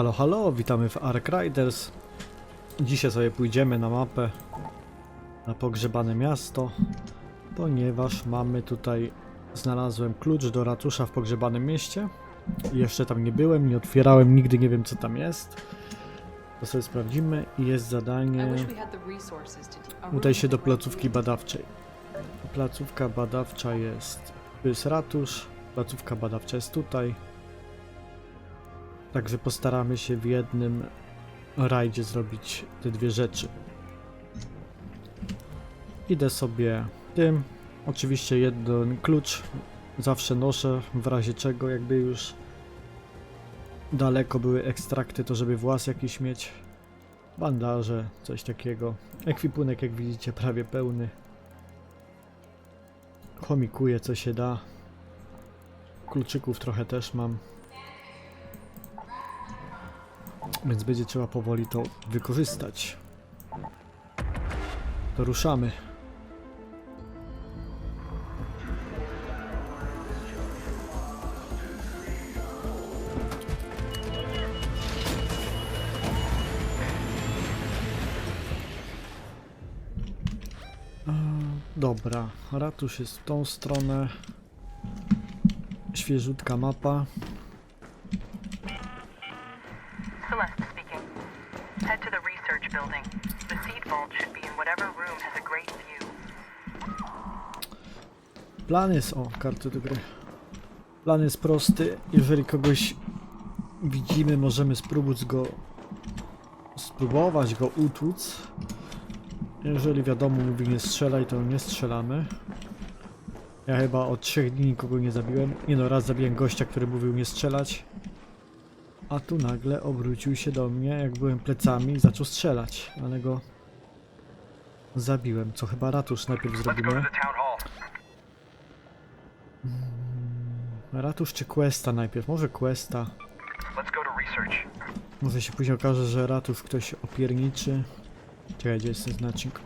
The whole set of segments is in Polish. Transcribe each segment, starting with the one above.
Halo, halo, witamy w Ark Riders. Dzisiaj sobie pójdziemy na mapę na pogrzebane miasto, ponieważ mamy tutaj, znalazłem klucz do ratusza w pogrzebanym mieście. Jeszcze tam nie byłem, nie otwierałem, nigdy nie wiem co tam jest. To sobie sprawdzimy i jest zadanie udaj się do placówki badawczej. Placówka badawcza jest, to jest ratusz, placówka badawcza jest tutaj. Także postaramy się w jednym rajdzie zrobić te dwie rzeczy. Idę sobie tym. Oczywiście jeden klucz zawsze noszę, w razie czego jakby już daleko były ekstrakty, to żeby włas jakiś mieć. Bandaże, coś takiego. Ekwipunek jak widzicie prawie pełny. Chomikuję co się da. Kluczyków trochę też mam. Więc będzie trzeba powoli to wykorzystać. To ruszamy. Dobra, ratusz jest w tą stronę. Świeżutka mapa. Plan jest. O, karty do gry. Plan jest prosty. Jeżeli kogoś widzimy, możemy spróbować go. Spróbować go utłuc. Jeżeli wiadomo, mówi nie strzelaj, to nie strzelamy. Ja chyba od trzech dni nikogo nie zabiłem. Nie no, raz zabiłem gościa, który mówił nie strzelać. A tu nagle obrócił się do mnie, jak byłem plecami i zaczął strzelać. Ale go zabiłem. Co chyba ratusz najpierw zrobimy. Ratusz czy Questa najpierw? Może Questa. Może się później okaże, że ratusz ktoś opierniczy. Czekaj, gdzie jest ten znacznik?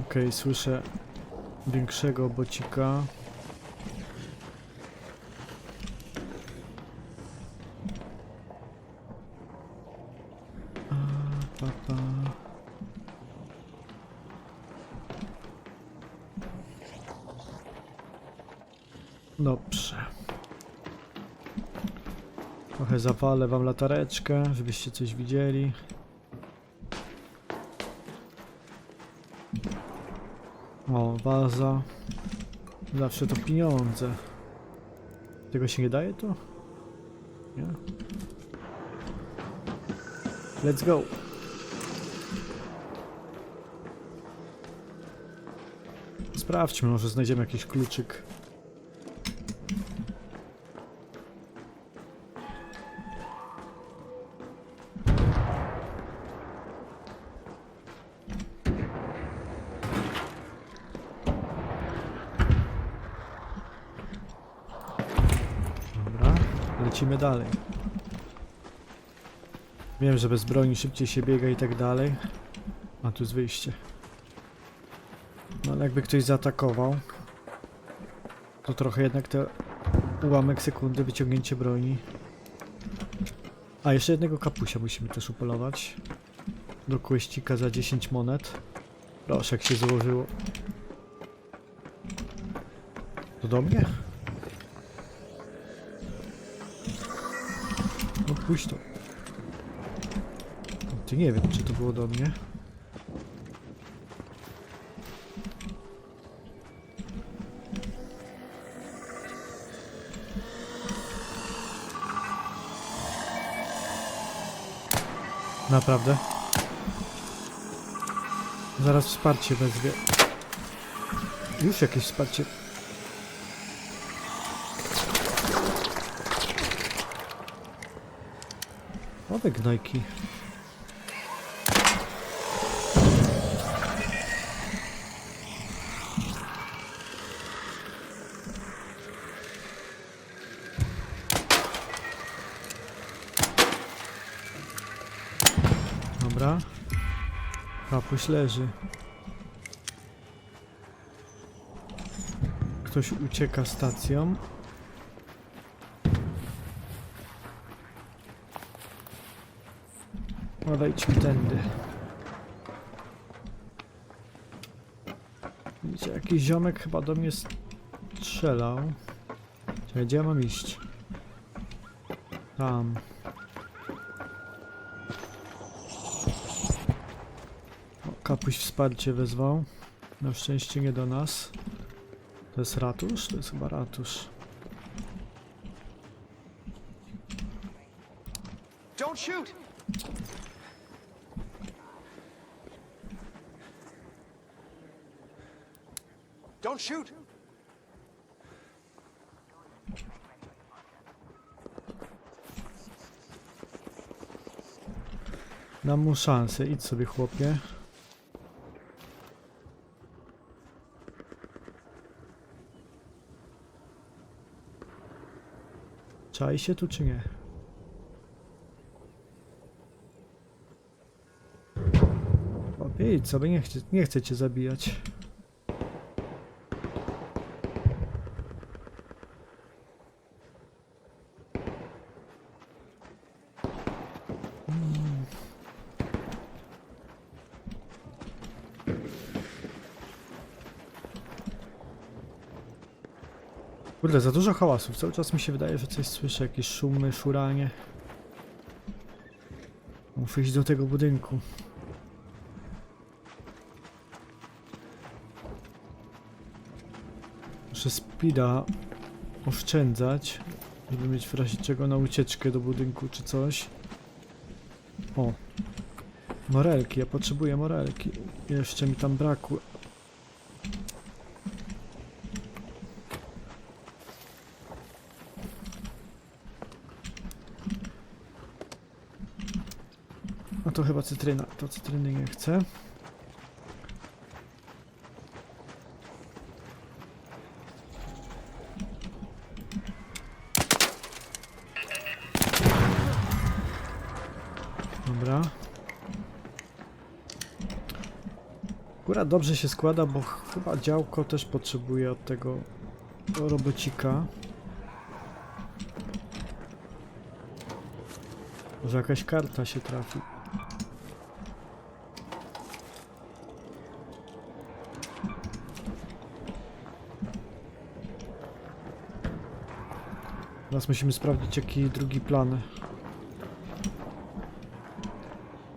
Okej, słyszę większego bocika. Zapalę wam latareczkę, żebyście coś widzieli. O, waza. Zawsze to pieniądze. Tego się nie daje to? Nie? Let's go. Sprawdźmy, może znajdziemy jakiś kluczyk. Dalej. Wiem, że bez broni szybciej się biega i tak dalej. A tu jest wyjście. No ale jakby ktoś zaatakował, to trochę jednak te ułamek sekundy wyciągnięcie broni. A jeszcze jednego kapusia musimy też upolować. Do kłeścika za 10 monet. Proszę, jak się złożyło. To do mnie? Puść to. Ty nie wiem, czy to było do mnie. Naprawdę? Zaraz wsparcie wezwie. Już jakieś wsparcie. Owe gnojki. Dobra. Kapuś leży. Ktoś ucieka stacją. No wejdźmy tędy. Widzicie, jakiś ziomek chyba do mnie strzelał. Czekaj, gdzie ja mam iść? Tam. O, kapuś wsparcie wezwał. Na szczęście nie do nas. To jest ratusz? To jest chyba ratusz. Don't shoot! Don't shoot! Dam mu szansę, idź sobie chłopie. Czai się tu czy nie? Chłopie, idź sobie, nie, chcie, nie chcę cię zabijać. Kurde, za dużo hałasów. Cały czas mi się wydaje, że coś słyszę, jakieś szumy, szuranie. Muszę iść do tego budynku. Muszę speeda oszczędzać, żeby mieć w razie czego na ucieczkę do budynku czy coś. O! Morelki, ja potrzebuję morelki. Jeszcze mi tam brakło. To chyba cytryna. To cytryny nie chcę. Dobra. Akurat dobrze się składa, bo chyba działko też potrzebuje od tego robocika. Może jakaś karta się trafi. Teraz musimy sprawdzić jaki drugi plan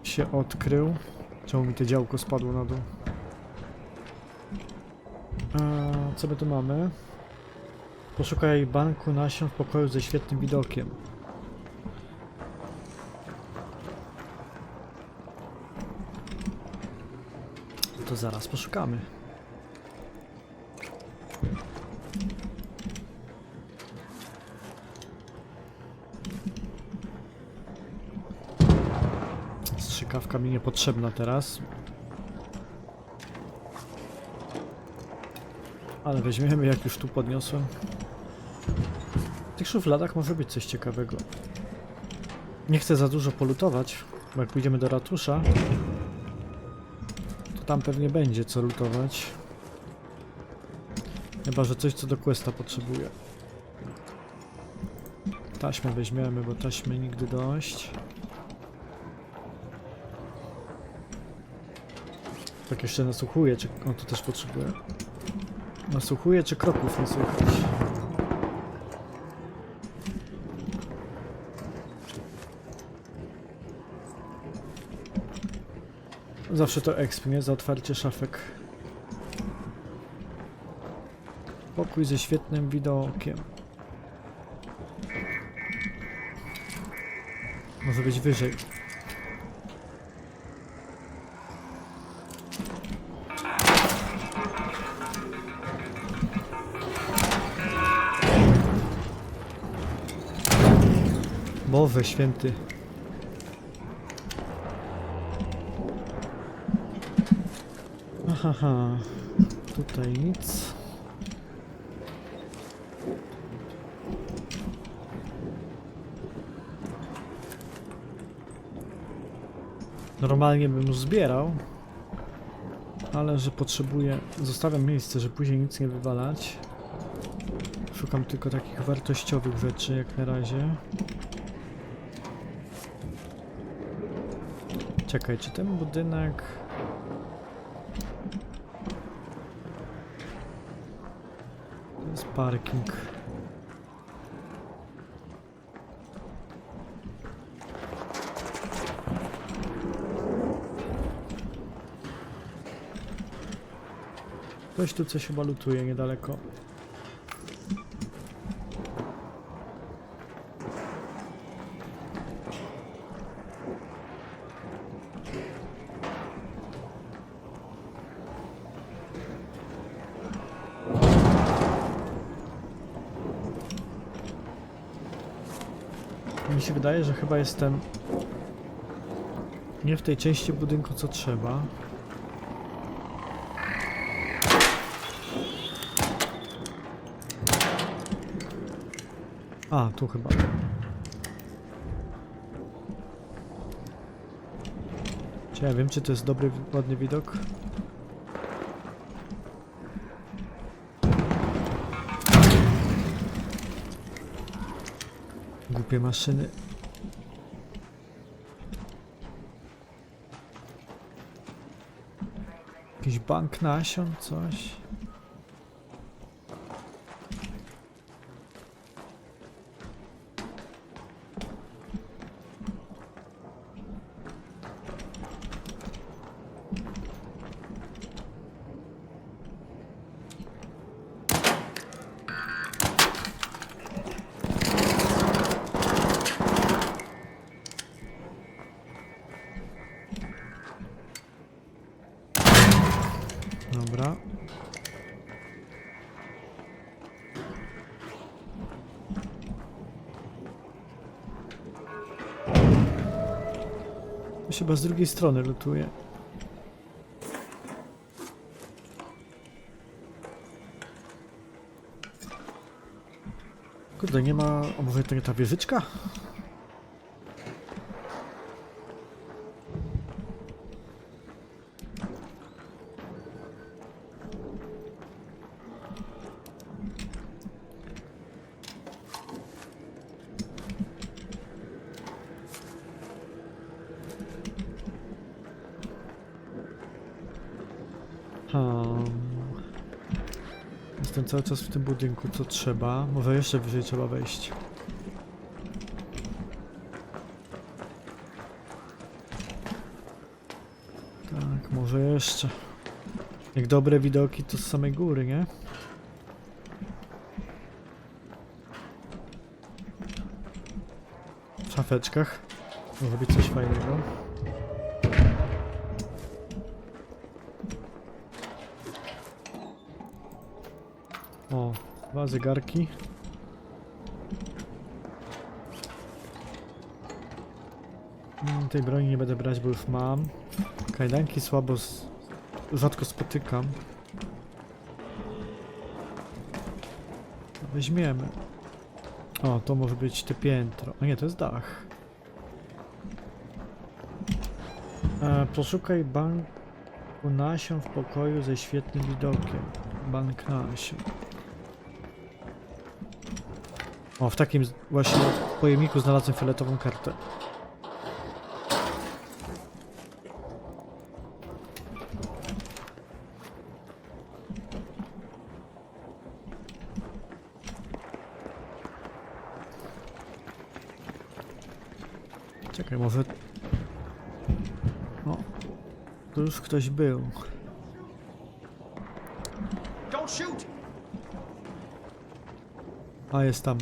się odkrył. Czemu mi to działko spadło na dół? Co my tu mamy? Poszukaj banku nasion w pokoju ze świetnym widokiem. To zaraz poszukamy. Strzykawka mi niepotrzebna teraz. Ale weźmiemy jak już tu podniosłem. W tych szufladach może być coś ciekawego. Nie chcę za dużo polutować, bo jak pójdziemy do ratusza, to tam pewnie będzie co lutować. Chyba, że coś co do questa potrzebuje. Taśmę weźmiemy, bo taśmy nigdy dość. Tak jeszcze nasłuchuję, czy on to też potrzebuje. Nasłuchuję, czy kroków nie. Zawsze to exp, nie? Za otwarcie szafek. Pokój ze świetnym widokiem. Może być wyżej. Boże święty. Aha, tutaj nic. Normalnie bym zbierał, ale że potrzebuję, zostawiam miejsce, że później nic nie wywalać. Szukam tylko takich wartościowych rzeczy jak na razie. Czekaj, czy ten budynek... To jest parking. Ktoś tu coś chyba lutuje niedaleko. Mi się wydaje, że chyba jestem nie w tej części budynku co trzeba. A, tu chyba. Czy ja wiem, czy to jest dobry, ładny widok? Głupie maszyny. Bank nasion, coś. Chyba z drugiej strony lutuje. Kurde, nie ma... O, może to ta wieżyczka? Jestem cały czas w tym budynku, co trzeba. Może jeszcze wyżej trzeba wejść. Tak, może jeszcze. Jak dobre widoki to z samej góry, nie? W szafeczkach. Może być coś fajnego. O, dwa zegarki. Mm, Tej broni nie będę brać, bo już mam. Kajdanki słabo, rzadko spotykam. Weźmiemy. O, to może być te piętro. A nie, to jest dach. E, poszukaj banku nasion w pokoju ze świetnym widokiem. Bank nasion. O, w takim właśnie pojemniku znalazłem fioletową kartę. Czekaj, może... O, tu już ktoś był. A, jest tam.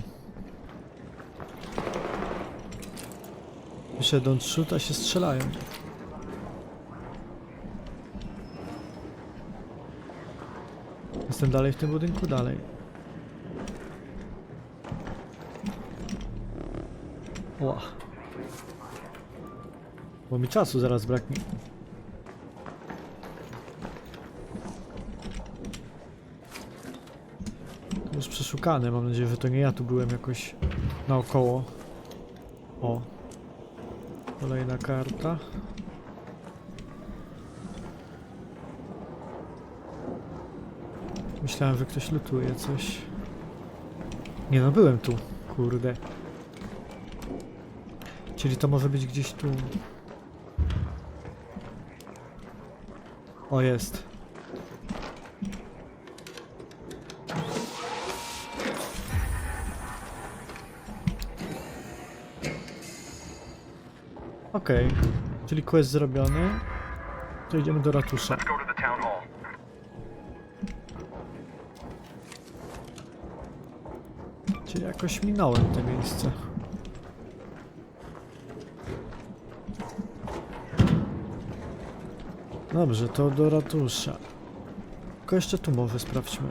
Wyszedł on shoot, a się strzelają. Jestem dalej w tym budynku? Dalej. Ła. Bo mi czasu zaraz braknie. To już przeszukane, mam nadzieję, że to nie ja tu byłem jakoś naokoło. O. Kolejna karta. Myślałem, że ktoś lutuje coś. Nie no, byłem tu. Kurde. Czyli to może być gdzieś tu. O, jest. Okej, czyli quest zrobiony. To idziemy do ratusza. Czyli jakoś minąłem to miejsce. Dobrze, to do ratusza. Tylko jeszcze tu może sprawdźmy.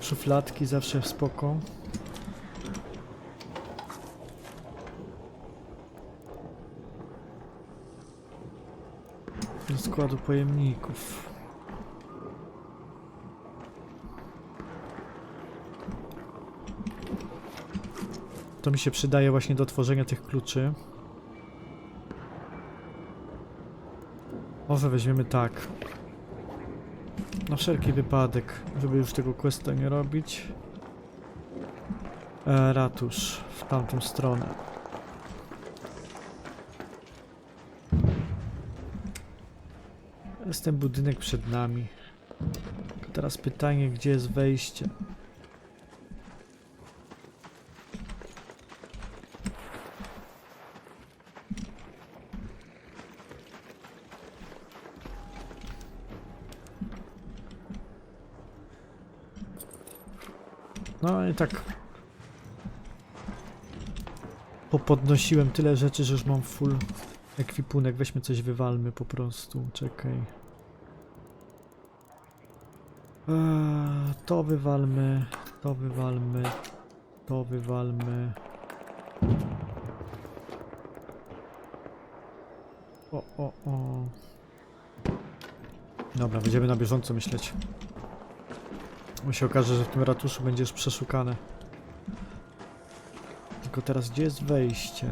Szufladki zawsze w spoko. Składu pojemników. To mi się przydaje właśnie do tworzenia tych kluczy. Może weźmiemy tak. Na wszelki wypadek, żeby już tego questa nie robić. E, ratusz w tamtą stronę. Jest ten budynek przed nami. Teraz pytanie, gdzie jest wejście? No i tak. Popodnosiłem tyle rzeczy, że już mam full ekwipunek. Weźmy coś wywalmy po prostu. Czekaj. To wywalmy, to wywalmy, to wywalmy. O, o, o. Dobra, będziemy na bieżąco myśleć. Bo się okaże, że w tym ratuszu będzie już przeszukane. Tylko teraz gdzie jest wejście?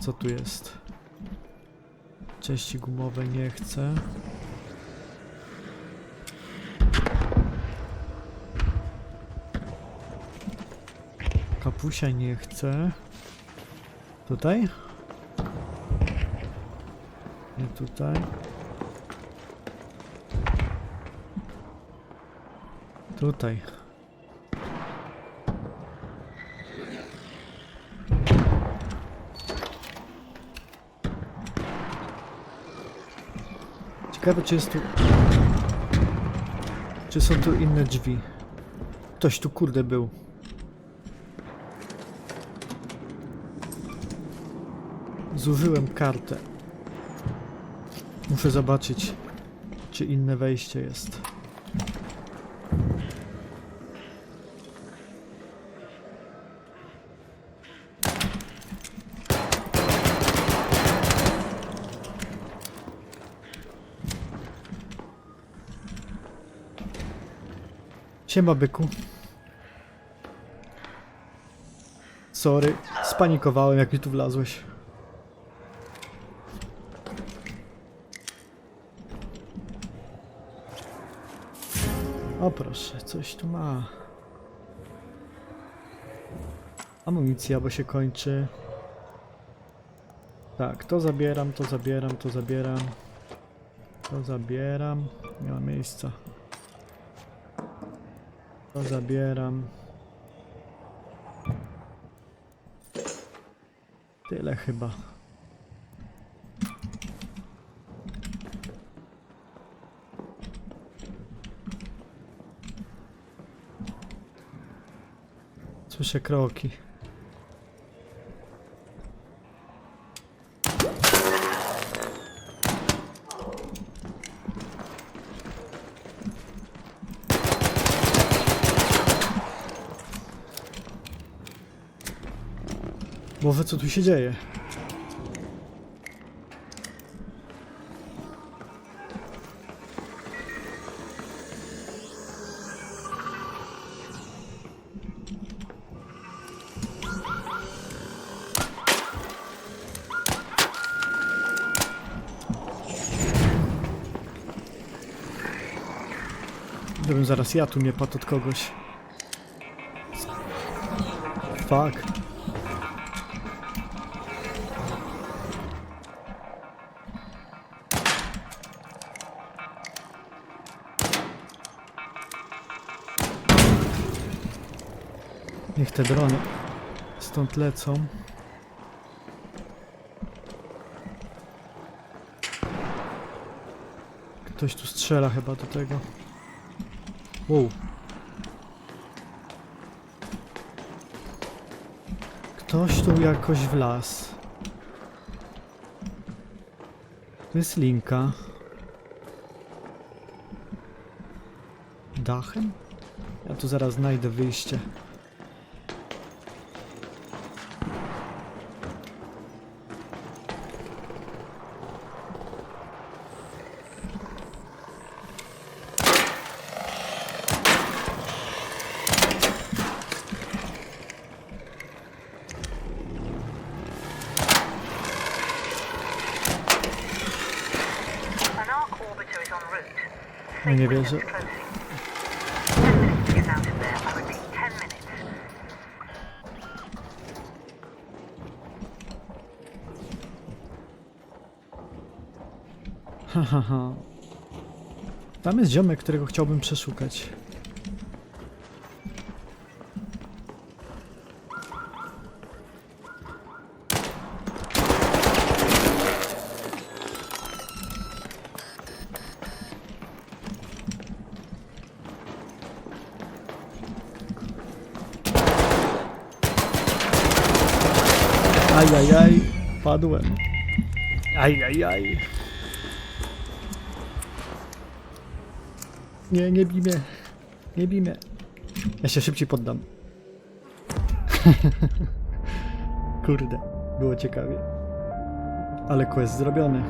Co tu jest? Części gumowe nie chcę. Kapusia nie chcę. Tutaj? Nie tutaj. Tutaj. Ciekawe czy jest tu... Czy są tu inne drzwi? Ktoś tu kurde był. Zużyłem kartę. Muszę zobaczyć, czy inne wejście jest. Siema byku. Sorry, spanikowałem jak mi tu wlazłeś. Proszę, coś tu ma. Amunicja, bo się kończy. Tak, to zabieram, to zabieram, to zabieram. To zabieram. Nie ma miejsca. To zabieram. Tyle chyba. Słyszę kroki. Boże, co tu się dzieje? Gdybym zaraz ja tu nie padł od kogoś. Fuck. Niech te drony stąd lecą. Ktoś tu strzela chyba do tego. Wow. Ktoś tu jakoś wlazł. To jest linka. Dachem? Ja tu zaraz znajdę wyjście. Repeat, ten minutes. Hahaha. Tam jest ziomek, którego chciałbym przeszukać. Ajajaj, padłem. Ajajaj. Nie, nie bij mnie. Nie bij mnie. Ja się szybciej poddam. Kurde, było ciekawie. Ale quest zrobiony.